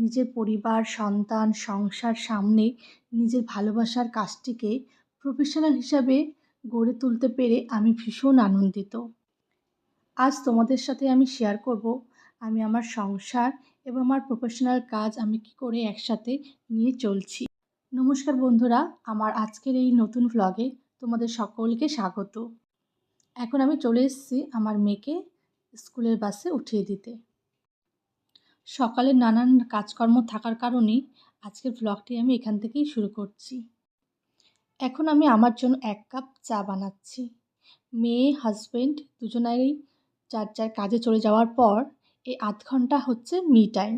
নিজের পরিবার, সন্তান, সংসার সামনে নিজের ভালোবাসার কাজটিকে প্রফেশনাল হিসাবে গড়ে তুলতে পেরে আমি ভীষণ আনন্দিত। আজ তোমাদের সাথে আমি শেয়ার করব, আমি আমার সংসার এবং আমার প্রফেশনাল কাজ আমি কী করে একসাথে নিয়ে চলছি। নমস্কার বন্ধুরা, আমার আজকের এই নতুন ভ্লগে তোমাদের সকলকে স্বাগত। এখন আমি চলে এসেছি আমার মেয়েকে স্কুলের বাসে উঠিয়ে দিতে। সকালে নানান কাজকর্ম থাকার কারণে আজকের ভ্লগটি আমি এখান থেকেই শুরু করছি। এখন আমি আমার জন্য এক কাপ চা বানাচ্ছি। মেয়ে হাজব্যান্ড দুজনেরই যার যার কাজে চলে যাওয়ার পর এই আধ ঘণ্টা হচ্ছে মি টাইম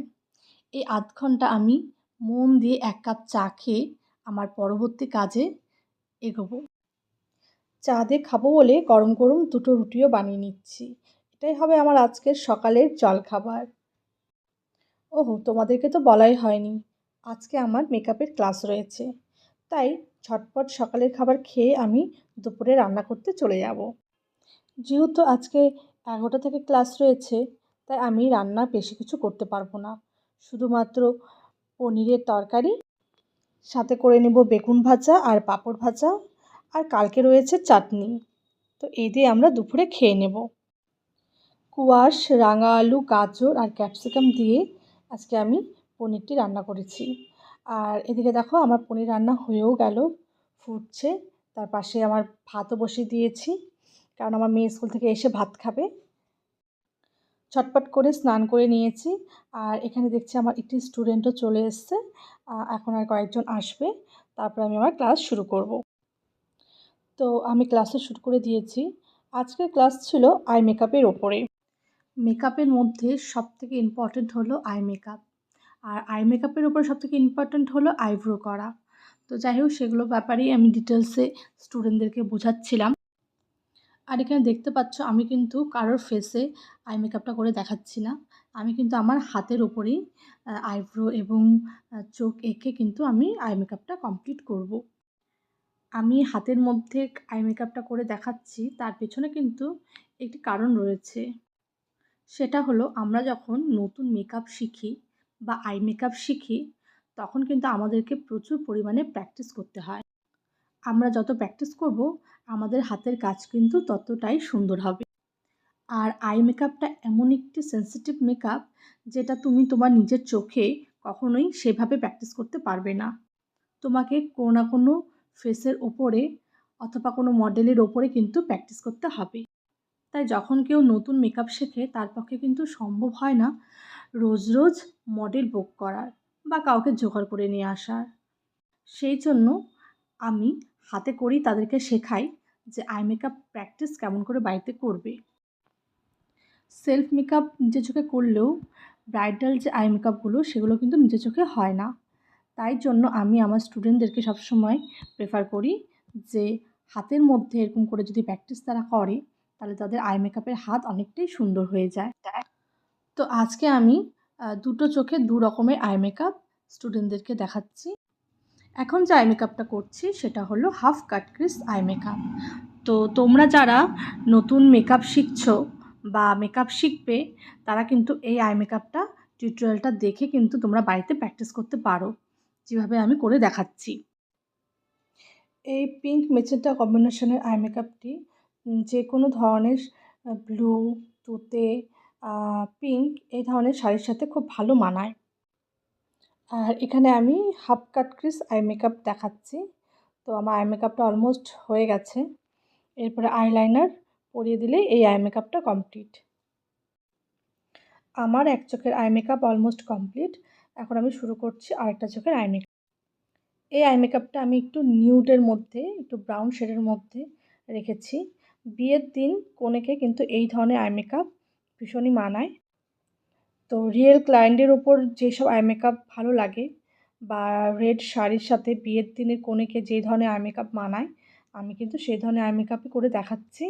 এই আধ ঘণ্টা আমি মন দিয়ে এক কাপ চা খেয়ে আমার পরবর্তী কাজে এগোবো। চা দিয়ে খাব বলে গরম গরম দুটো রুটিও বানিয়ে নিচ্ছি। এটাই হবে আমার আজকের সকালের জলখাবার। ওহো, তোমাদেরকে তো বলাই হয়নি। আজকে আমার মেকআপের ক্লাস রয়েছে। তাই ঝটপট সকালের খাবার খেয়ে আমি দুপুরে রান্না করতে চলে যাব। যেহেতু আজকে এগারোটা থেকে ক্লাস রয়েছে, তাই আমি রান্না বেশি কিছু করতে পারব না। শুধুমাত্র পনিরের তরকারি, সাথে করে নেব বেগুন ভাজা আর পাঁপড় ভাজা, আর কালকে রয়েছে চাটনি। তো এই দিয়ে আমরা দুপুরে খেয়ে নেব। কুয়াশ রাঙা আলু, গাজর আর ক্যাপসিকাম দিয়ে আজকে আমি পনিরটি রান্না করেছি। আর এদিকে দেখো আমার পনির রান্না হয়েও গেল, ফুটছে। তার পাশে আমার ভাতও বসিয়ে দিয়েছি, কারণ আমার মেয়ে স্কুল থেকে এসে ভাত খাবে। ছটপট করে স্নান করে নিয়েছি, আর এখানে দেখছি আমার একটি স্টুডেন্টও চলে এসছে। এখন আর কয়েকজন আসবে, তারপর আমি আমার ক্লাস শুরু করব। তো আমি ক্লাসও শুরু করে দিয়েছি। আজকের ক্লাস ছিল আই মেকআপের ওপরে। মেকআপের মধ্যে সবথেকে ইম্পর্ট্যান্ট হলো আই মেকআপ আর আই মেকআপের ওপর সবথেকে ইম্পর্ট্যান্ট হলো আইব্রো করা। তো যাই হোক, সেগুলো ব্যাপারেই আমি ডিটেলসে স্টুডেন্টদেরকে বোঝাচ্ছিলাম। আর এখানে দেখতে পাচ্ছ, আমি কিন্তু কারোর ফেসে আই মেকআপটা করে দেখাচ্ছি না। আমি কিন্তু আমার হাতের ওপরেই আইব্রো এবং চোখ এঁকে কিন্তু আমি আই মেকআপটা কমপ্লিট করব। আমি হাতের মধ্যে আই মেকআপটা করে দেখাচ্ছি, তার পেছনে কিন্তু একটি কারণ রয়েছে। সেটা হলো আমরা যখন নতুন মেকআপ শিখি বা আই মেকআপ শিখি, তখন কিন্তু আমাদেরকে প্রচুর পরিমাণে প্র্যাকটিস করতে হয়। আমরা যত প্র্যাকটিস করব, আমাদের হাতের কাজ কিন্তু ততটাই সুন্দর হবে। আর আই মেকআপটা এমন একটি সেন্সিটিভ মেকআপ যেটা তুমি তোমার নিজের চোখে কখনোই সেভাবে প্র্যাকটিস করতে পারবে না। তোমাকে কোনো না কোনো ফেসের ওপরে অথবা কোনো মডেলের ওপরে কিন্তু প্র্যাকটিস করতে হবে। তাই যখন কেউ নতুন মেকআপ শেখে, তার পক্ষে কিন্তু সম্ভব হয় না রোজ রোজ মডেল বুক করার বা কাউকে জোগাড় করে নিয়ে আসার। সেই জন্য আমি হাতে করেই তাদেরকে শেখাই যে আই মেকআপ প্র্যাকটিস কেমন করে বাড়িতে করবে। সেলফ মেকআপ নিজের চোখে করলেও ব্রাইডাল যে আই মেকআপগুলো সেগুলো কিন্তু নিজের চোখে হয় না। তাই জন্য আমি আমার স্টুডেন্টদেরকে সবসময় প্রেফার করি যে হাতের মধ্যে এরকম করে যদি প্র্যাকটিস তারা করে তাহলে তাদের আই মেকআপের হাত অনেকটাই সুন্দর হয়ে যায়। তো আজকে আমি দুটো চোখে দু রকমের আই মেকআপ স্টুডেন্টদেরকে দেখাচ্ছি। এখন যে আই মেকআপটা করছি সেটা হলো half cut crease eye makeup তো তোমরা যারা নতুন মেকআপ শিখছো বা মেকআপ শিখবে তারা কিন্তু এই আই মেকআপটা টিউটোরিয়ালটা দেখে কিন্তু তোমরা বাড়িতে প্র্যাকটিস করতে পারো। যেভাবে আমি করে দেখাচ্ছি। এই পিঙ্ক মেচেন্টা কম্বিনেশনের আই মেকআপটি যে কোনো ধরনের ব্লু, তুতে পিঙ্ক এই ধরনের শাড়ির সাথে খুব ভালো মানায়। আর এখানে আমি half cut crease eye makeup দেখাচ্ছি। তো আমার আই মেকআপটা অলমোস্ট হয়ে গেছে। এরপরে আইলাইনার পরিয়ে দিলেই এই আই মেকআপটা কমপ্লিট। আমার এক চোখের আই মেকআপ অলমোস্ট কমপ্লিট। এখন আমি শুরু করছি আরেকটা চোখের আই মেকআপ। এই আই মেকআপটা আমি একটু নিউডের মধ্যে, একটু ব্রাউন শেডের মধ্যে রেখেছি। বিয়ের দিন কনেকে কিন্তু এই ধরনের আই মেকআপ ভীষণই মানায়। তো রিয়েল ক্লায়েন্টের ওপর যেসব আই মেকআপ ভালো লাগে বা রেড শাড়ির সাথে বিয়ের দিনের কনেকে যে ধরনের আই মেকআপ মানায়, আমি কিন্তু সেই ধরনের আই মেকআপই করে দেখাচ্ছি।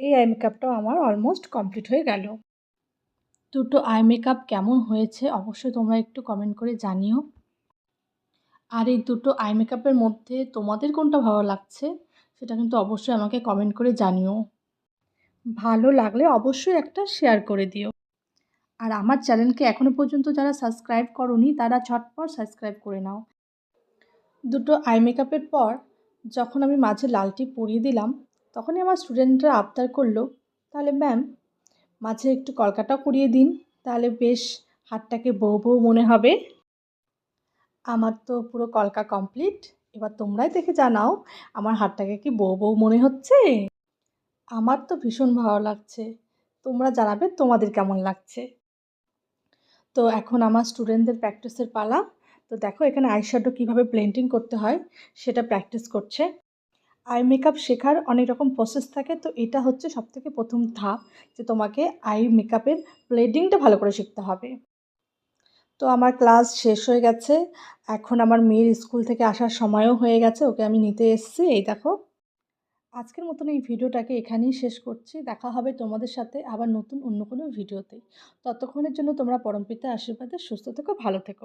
এই আই মেকআপটাও আমার অলমোস্ট কমপ্লিট হয়ে গেল। দুটো আই মেকআপ কেমন হয়েছে অবশ্যই তোমরা একটু কমেন্ট করে জানিও। আর এই দুটো আই মেকআপের মধ্যে তোমাদের কোনটা ভালো লাগছে? সেটা কিন্তু অবশ্যই আমাকে কমেন্ট করে জানিও। ভালো লাগলে অবশ্যই একটা শেয়ার করে দিও। আর আমার চ্যানেলকে এখনও পর্যন্ত যারা সাবস্ক্রাইব করনি, তারা ঝটপট সাবস্ক্রাইব করে নাও। দুটো আই মেকআপের পর যখন আমি মাঝে লালটি পরিয়ে দিলাম, তখনই আমার স্টুডেন্টরা আবদার করল, তাহলে ম্যাম মাঝে একটু কলকাটাও করিয়ে দিন, তাহলে বেশ হাতটাকে বউ বউ মনে হবে। আমার তো পুরো কলকা কমপ্লিট এবার তোমরাই দেখে জানাও আমার হাতটাকে কি বউ বউ মনে হচ্ছে? আমার তো ভীষণ ভালো লাগছে। তোমরা জানাবে তোমাদের কেমন লাগছে। তো এখন আমার স্টুডেন্টদের প্র্যাকটিসের পালা। তো দেখো এখানে আইশ্যাডো কীভাবে ব্লেন্ডিং করতে হয় সেটা প্র্যাকটিস করছে। আই মেকআপ শেখার অনেক রকম প্রসেস থাকে। তো এটা হচ্ছে সবথেকে প্রথম ধাপ যে তোমাকে আই মেকআপের ব্লেডিংটা ভালো করে শিখতে হবে। তো আমার ক্লাস শেষ হয়ে গেছে। এখন আমার মেয়ের স্কুল থেকে আসার সময়ও হয়ে গেছে, ওকে আমি নিতে এসেছি। এই দেখো। আজকের মতন এই ভিডিওটাকে এখানেই শেষ করছি। দেখা হবে তোমাদের সাথে আবার নতুন অন্য কোনো ভিডিওতে। ততক্ষণের জন্য তোমরা পরমপিতা আশীর্বাদে সুস্থ থেকো, ভালো থেকো।